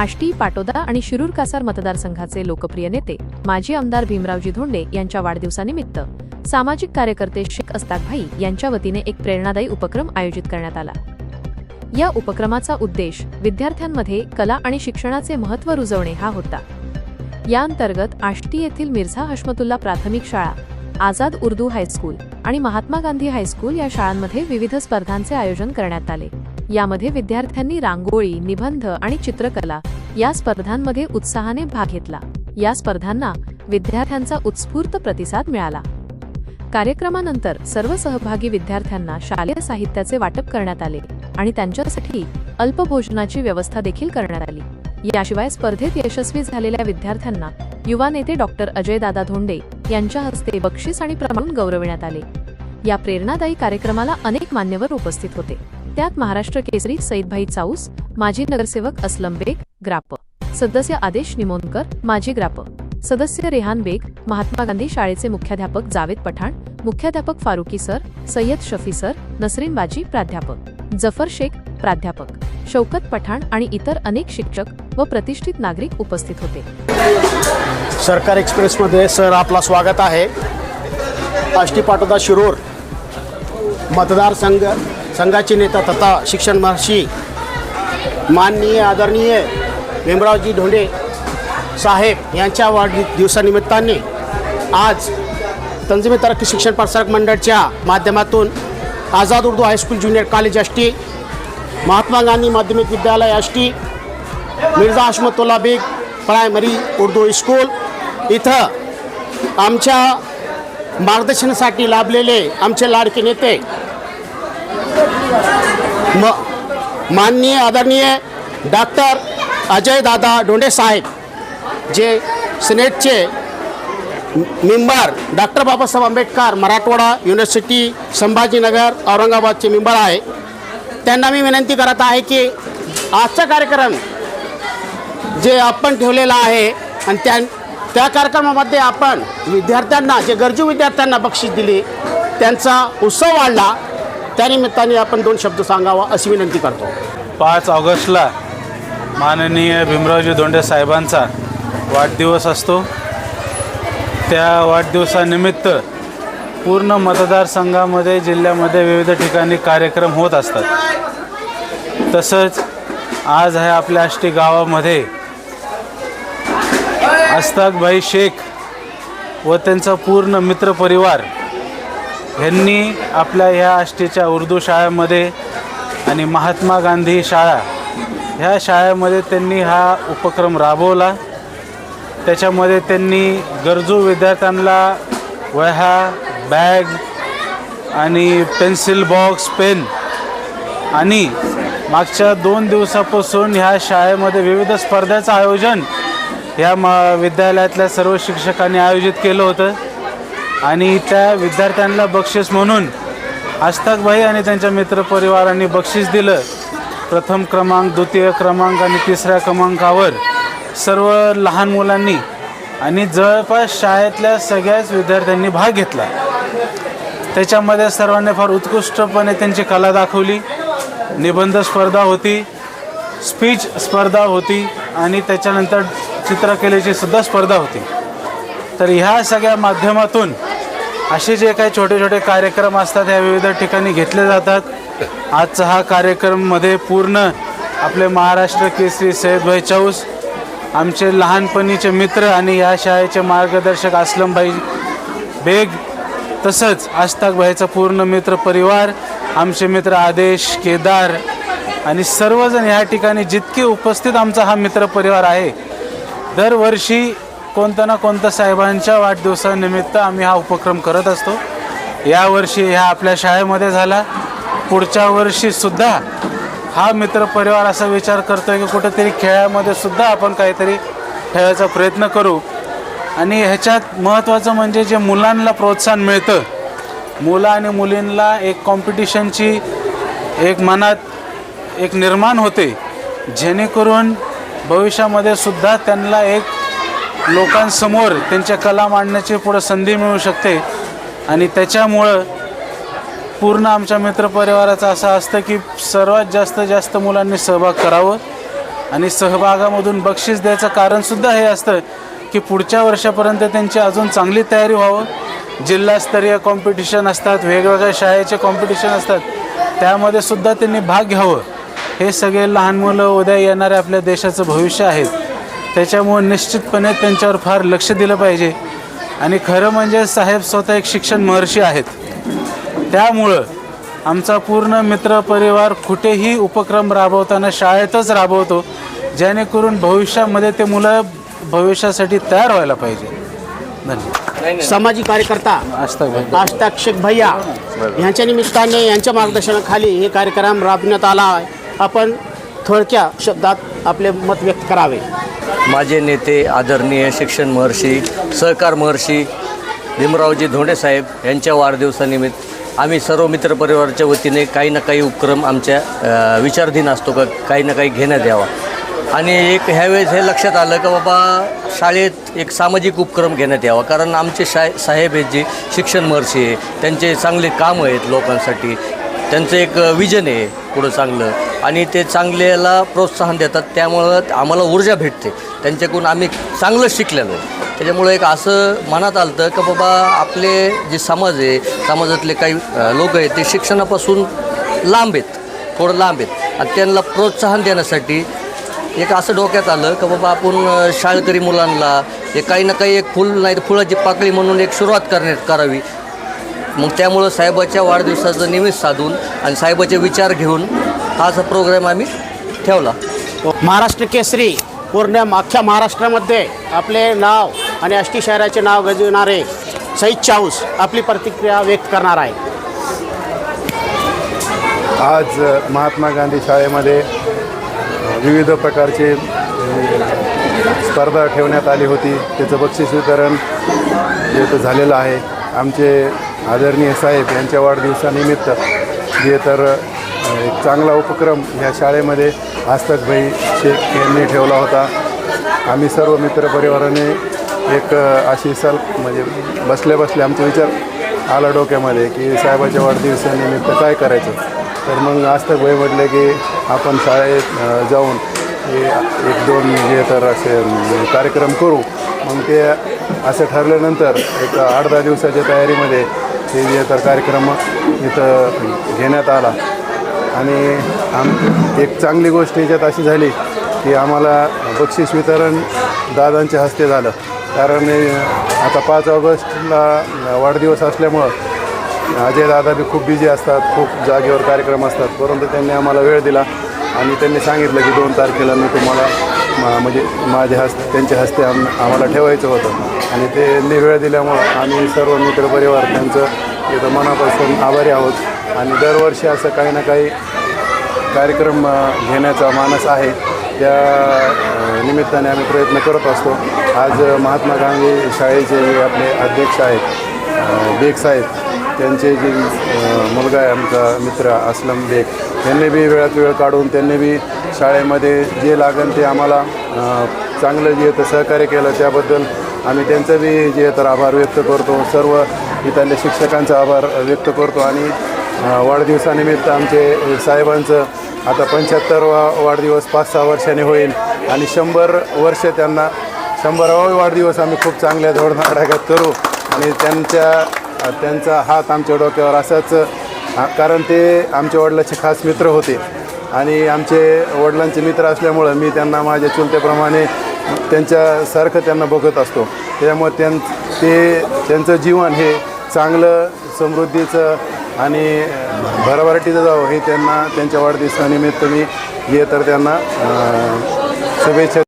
आष्टी पाटोदा आणि शिरूर कासार मतदारसंघाचे लोकप्रिय नेते माजी आमदार भीमरावजी धोंडे यांच्या वाढदिवसानिमित्त सामाजिक कार्यकर्ते शेख अस्ताकभाई यांच्या वतीने एक प्रेरणादायी उपक्रम आयोजित करण्यात आला. या उपक्रमाचा उद्देश विद्यार्थ्यांमध्ये कला आणि शिक्षणाचे महत्त्व रुजवणे हा होता. या अंतर्गत आष्टी येथील मिर्झा हशमतुल्ला प्राथमिक शाळा आझाद उर्दू हायस्कूल आणि महात्मा गांधी हायस्कूल या शाळांमध्ये विविध स्पर्धांचे आयोजन करण्यात आले. यामध्ये विद्यार्थ्यांनी रांगोळी निबंध आणि चित्रकला या स्पर्धांमध्ये उत्साहाने भाग घेतला. या स्पर्धांना विद्यार्थ्यांचा उत्स्फूर्त प्रतिसाद मिळाला. कार्यक्रमानंतर सर्व सहभागी विद्यार्थ्यांना शालेय साहित्याचे वाटप करण्यात आले आणि त्यांच्यासाठी अल्पभोजनाची व्यवस्था देखील करण्यात आली. याशिवाय स्पर्धेत यशस्वी झालेल्या विद्यार्थ्यांना युवा नेते डॉक्टर अजयदादा धोंडे यांच्या हस्ते बक्षीस आणि प्रमाण गौरविण्यात आले. या प्रेरणादायी कार्यक्रमाला अनेक मान्यवर उपस्थित होते. त्यात महाराष्ट्र केसरी सईदभाई चाऊस माजी नगरसेवक असलम बेग ग्राप. सदस्य आदेश निमोनकर माजी ग्राप. सदस्य रेहान बेग महात्मा गांधी शाळेचे मुख्याध्यापक जावेद पठाण मुख्याध्यापक फारुकी सर सय्यद शफी सर नसरीन बाजी प्राध्यापक. जफर शेख प्राध्यापक. शौकत पठाण आणि इतर अनेक शिक्षक व प्रतिष्ठित नागरिक उपस्थित होते. सरकार एक्सप्रेसमध्ये सर आपला स्वागत आहे. आष्टी पाटोदा शिरोर मतदारसंघ संघाचे नेता तथा शिक्षण महर्षी माननीय आदरणीय भीमरावजी ढोंडे साहेब यांच्या वाढदिवसानिमित्ताने आज तंजिमी तरक्की शिक्षण प्रसारक मंडळच्या माध्यमातून Azad Urdu high school junior college Ashti Mahatma Gandhi माध्यमिक विद्यालय आष्टी मिर्झा हशमतुल्ला बेग प्रायमरी उर्दू स्कूल इथं आमच्या मार्गदर्शनासाठी लाभलेले आमचे लाडके नेते म माननीय आदरणीय डॉक्टर अजय दादा डोंडे साहेब जे सिनेटचे member doctor Babasaheb Ambedkar Marathwada university Sambhajinagar औरंगाबादचे मेंबर आहे. त्यांना मी विनंती करत आहे की आजचा कार्यक्रम जे आपण ठेवलेला आहे आणि त्या त्या कार्यक्रमामध्ये आपण विद्यार्थ्यांना जे गरजू विद्यार्थ्यांना बक्षीस दिली त्यांचा उत्सव वाढला. त्यानिमित्ताने आपण दोन शब्द सांगावा अशी विनंती करतो. पाच ऑगस्टला माननीय भीमरावजी धोंडे साहेबांचा वाढदिवस असतो. त्या वाढदिवसानिमित्त पूर्ण मतदारसंघामध्ये जिल्ह्यामध्ये विविध ठिकाणी कार्यक्रम होत असतात. तसंच आज आहे आपल्या आष्टी गावामध्ये अस्ताकभाई शेख व त्यांचा पूर्ण मित्रपरिवार ह्यांनी आपल्या ह्या आष्टीच्या उर्दू शाळेमध्ये आणि महात्मा गांधी शाळा ह्या शाळेमध्ये त्यांनी हा उपक्रम राबवला. त्याच्यामध्ये त्यांनी गरजू विद्यार्थ्यांना वह्या बॅग आणि पेन्सिल बॉक्स पेन आणि मागच्या दोन दिवसापासून ह्या शाळेमध्ये विविध स्पर्धाचं आयोजन ह्या म विद्यालयातल्या सर्व शिक्षकांनी आयोजित केलं होतं. आणि त्या विद्यार्थ्यांना बक्षीस म्हणून आस्ताकभाई आणि त्यांच्या मित्रपरिवारांनी बक्षीस दिलं. प्रथम क्रमांक द्वितीय क्रमांक आणि तिसऱ्या क्रमांकावर सर्व लहान मुलांनी आणि जवळपास शाळेतल्या सगळ्याच विद्यार्थ्यांनी भाग घेतला. त्याच्यामध्ये सर्वांनी फार उत्कृष्टपणे त्यांची कला दाखवली. निबंध स्पर्धा होती स्पीच स्पर्धा होती आणि त्याच्यानंतर चित्रकलेची सुद्धा स्पर्धा होती. तर ह्या सगळ्या माध्यमातून असे जे काही छोटे छोटे कार्यक्रम असतात ह्या विविध ठिकाणी घेतले जातात. आजचा हा कार्यक्रममध्ये पूर्ण आपले महाराष्ट्र केसरी सैयदभाई चौस आमचे लहानपणीचे मित्र आणि या शाळेचे मार्गदर्शक असलमभाई बेग तसंच आस्ताकभाईचा पूर्ण मित्र परिवार आमचे मित्र आदेश केदार आणि सर्वजण ह्या ठिकाणी जितके उपस्थित आमचा हा मित्रपरिवार आहे दरवर्षी कोणत्या ना कोणत्या साहेबांच्या वाढदिवसानिमित्त आम्ही हा उपक्रम करत असतो. यावर्षी ह्या आपल्या शाळेमध्ये झाला. पुढच्या वर्षीसुद्धा हा मित्रपरिवार असा विचार करतो की कुठेतरी खेळामध्ये सुद्धा आपण काहीतरी ठेवायचा प्रयत्न करू. आणि ह्याच्यात महत्त्वाचं म्हणजे जे मुलांना प्रोत्साहन मिळतं. मुलं आणि मुलींना एक कॉम्पिटिशनची एक मनात एक निर्माण होते. जेणेकरून भविष्यामध्ये सुद्धा त्यांना एक लोकांसमोर त्यांच्या कला मांडण्याची पुढं संधी मिळू शकते. आणि त्याच्यामुळं पूर्ण आमच्या मित्रपरिवाराचं असं असतं की सर्वात जास्त जास्त मुलांनी सहभाग करावं. आणि सहभागामधून बक्षीस द्यायचं कारणसुद्धा हे असतं की पुढच्या वर्षापर्यंत त्यांची अजून चांगली तयारी व्हावं. जिल्हास्तरीय कॉम्पिटिशन असतात वेगवेगळ्या शाळेचे कॉम्पिटिशन असतात. त्यामध्ये सुद्धा त्यांनी भाग घ्यावं. हे सगळे लहान मुलं उद्या येणाऱ्या आपल्या देशाचं भविष्य आहेत. त्याच्यामुळे निश्चितपणे त्यांच्यावर फार लक्ष दिलं पाहिजे. आणि खरं म्हणजे साहेब स्वतः एक शिक्षण महर्षी आहेत. त्यामुळं आमचा पूर्ण मित्रपरिवार कुठेही उपक्रम राबवताना शाळेतच राबवतो जेणेकरून भविष्यामध्ये ते मुलं भविष्यासाठी तयार व्हायला पाहिजे. धन्यवाद. सामाजिक कार्यकर्ता शेख भैया. यांच्या निमित्ताने यांच्या मार्गदर्शनाखाली हे कार्यक्रम राबविण्यात आला आपण थोडक्या शब्दात आपले मत व्यक्त करावे. माझे नेते आदरणीय शिक्षण महर्षी सहकार महर्षी भीमरावजी धोंडे साहेब यांच्या वाढदिवसानिमित्त आम्ही सर्व मित्रपरिवाराच्या वतीने काही ना काही उपक्रम आमच्या विचारधीन असतो का काही ना काही घेण्यात यावा. आणि एक ह्यावेळेस हे लक्षात आलं का बाबा शाळेत एक सामाजिक उपक्रम घेण्यात यावा. कारण आमचे शा साहेब आहेत जे शिक्षण महर्षी आहे त्यांचे चांगले कामं आहेत लोकांसाठी. त्यांचं एक विजन आहे पुढं चांगलं. आणि ते चांगल्याला प्रोत्साहन देतात त्यामुळं आम्हाला ऊर्जा भेटते. त्यांच्याकडून आम्ही चांगलं शिकलेलो. आहे त्याच्यामुळं एक असं मनात आलं होतं का बाबा आपले जे समाज आहे समाजातले काही लोक आहेत ते शिक्षणापासून लांब आहेत थोडं लांब आहेत. आणि त्यांना प्रोत्साहन देण्यासाठी एक असं डोक्यात आलं का बाबा आपण शाळकरी मुलांना हे काही ना काही एक फुल नाही तर फुलाची पाकळी म्हणून एक सुरुवात करण्यात करावी. मग त्यामुळं साहेबाच्या वाढदिवसाचं निमित्त साधून आणि साहेबाचे विचार घेऊन हा असा प्रोग्राम आम्ही ठेवला. महाराष्ट्र केसरी पूर्ण अख्ख्या महाराष्ट्रामध्ये आपले नाव आणि आष्टी शहराचे नाव गजविणारे सईद चाऊस आपली प्रतिक्रिया व्यक्त करणार आहे. आज महात्मा गांधी शाळेमध्ये विविध प्रकारचे स्पर्धा ठेवण्यात आली होती. त्याचं बक्षीस वितरण जे तर झालेलं आहे. आमचे आदरणीय साहेब यांच्या वाढदिवसानिमित्त जे तर एक चांगला उपक्रम ह्या शाळेमध्ये आस्तकभाई शेख यांनी ठेवला होता. आम्ही सर्व मित्रपरिवाराने एक अशी सल म्हणजे बसल्या बसल्या आमचा विचार आला डोक्यामध्ये की साहेबाच्या वाढदिवसानिमित्त काय करायचं? तर मग आस्तकभाई म्हटले की आपण शाळेत जाऊन हे एक दोन जे तर असे कार्यक्रम करू. मग ते असं ठरल्यानंतर एक आठ दहा दिवसाच्या तयारीमध्ये हे जे तर कार्यक्रम इथं घेण्यात आला. आणि आम एक चांगली गोष्ट याच्यात अशी झाली की आम्हाला बक्षीस वितरण दादांच्या हस्ते झालं. कारण आता पाच ऑगस्टला वाढदिवस असल्यामुळं अजय दादा बी खूप बिझी असतात खूप जागेवर कार्यक्रम असतात. परंतु त्यांनी आम्हाला वेळ दिला आणि त्यांनी सांगितलं की दोन तारखेला मी तुम्हाला मा- म्हणजे माझ्या हस्ते त्यांच्या हस्ते आम आम्हाला ठेवायचं होतं. आणि त्यांनी वेळ दिल्यामुळं आम्ही सर्व मित्रपरिवार त्यांचं इथं मनापासून आभारी आहोत. आणि दरवर्षी असं काही ना काही कार्यक्रम घेण्याचा मानस आहे. त्या निमित्ताने आम्ही प्रयत्न करत असतो. आज महात्मा गांधी शाळेचे जे आपले अध्यक्ष आहेत बेग साहेब त्यांचे जे मुलगा आहे आमचा मित्र असलम बेग त्यांनी बी वेळात वेळ काढून त्यांनी बी शाळेमध्ये जे लागेल ते आम्हाला चांगलं जे येतं सहकार्य केलं त्याबद्दल आम्ही त्यांचं बी जे तर आभार व्यक्त करतो. सर्व इथल्या शिक्षकांचा आभार व्यक्त करतो आणि वाढदिवसानिमित्त आमचे साहेबांचं आता पंच्याहत्तरवा वाढदिवस पाच सहा वर्षाने होईल आणि शंभर वर्ष त्यांना शंभरावा वाढदिवस आम्ही खूप चांगल्या धोडधाडाक्यात करू आणि त्यांच्या त्यांचा हात आमच्या डोक्यावर असाच कारण ते आमच्या वडिलाचे खास मित्र होते. आणि आमचे वडिलांचे मित्र असल्यामुळं मी त्यांना माझ्या चुलत्याप्रमाणे त्यांच्यासारखं त्यांना बघत असतो. त्यामुळे त्यां ते त्यांचं जीवन हे चांगलं समृद्धीचं आणि भरभराटीचं जावं हे त्यांना त्यांच्या वाढदिवसानिमित्त मी हे तर त्यांना शुभेच्छा